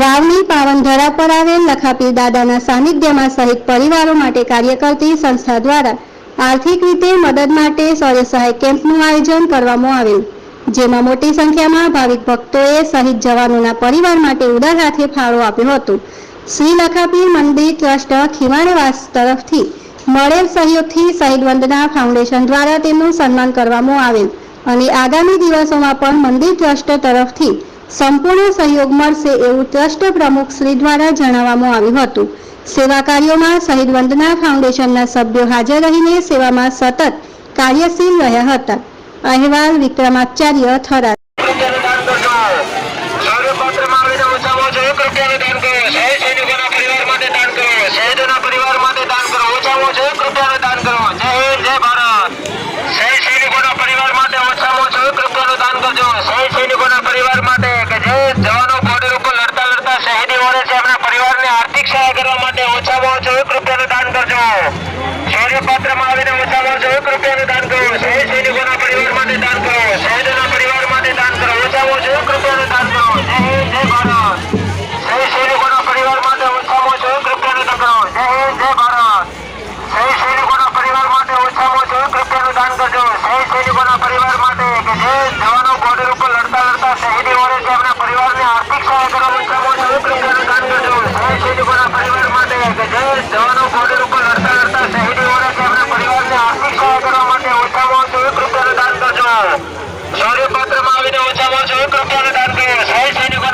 વાવની પાવનધરા પર આવેલ લખાપીર દાદાના સાનિધ્યમાં સહિત પરિવારો માટે કાર્ય કરતી સંસ્થા દ્વારા આર્થિક રીતે મદદ માટે સૌર્ય સહાય કેમ્પનું આયોજન કરવામાં આવેલ. જેમાં મોટી સંખ્યામાં ભાવિક ભક્તોએ શહીદ જવાનોના પરિવાર માટે ઉદાર હાથે ફાળો આપ્યો હતો. શ્રી લખાપીર મંદિર ટ્રસ્ટ ખીવાણવાસ તરફથી મળેલ સહયોગથી શહીદ વંદના ફાઉન્ડેશન દ્વારા તેમનું સન્માન કરવામાં આવેલ. અને આગામી દિવસોમાં પણ મંદિર ટ્રસ્ટ તરફથી સંપૂર્ણ સહયોગ મળશે એવું ટ્રસ્ટ પ્રમુખ શ્રી દ્વારા જણાવવામાં આવ્યું હતું. સેવા કાર્યોમાં શહીદ વંદના ફાઉન્ડેશનના સભ્યો હાજર રહીને સેવામાં સતત કાર્યશીલ રહ્યા હતા. અહેવાલ વિક્રમાચાર્ય થરાદ. જય ભારત. સૈનિકોના પરિવાર માટે ઓછામાં ઓછું એક દાન કરજો. શહીદ વળે છે એમના પરિવારને આર્થિક સહાય કરવા માટે ઓછામાં ઓછું એક રૂપિયાનું દાન કરજો. સૂર્યપાત્રમાં આવીને ઓછામાં ઓછું એક રૂપિયાનું દાન કરો. શહીદ સૈનિકોના પરિવાર માટે દાન કરો. શહીદોના પરિવાર માટે દાન કરો. ઓછામાં ઓછું એક રૂપિયાનું દાન કરો. જય ભારત. પરિવાર માટે ઓછામાં ઓછું એક રૂપિયાનું દાન કરો. જય હિન્દ પરિવાર માટે જે જવાનો બોર્ડર ઉપર લડતા લડતા શહીદી જવાનો બોર્ડર ઉપર લડતા લડતા માટે ઓછામાં ઓછું એક રૂપિયાનું દાન કરજો. શૌર્ય પાત્રમાં આવીને ઓછામાં ઓછું એક રૂપિયાનું દાન કરવું સૈનિકો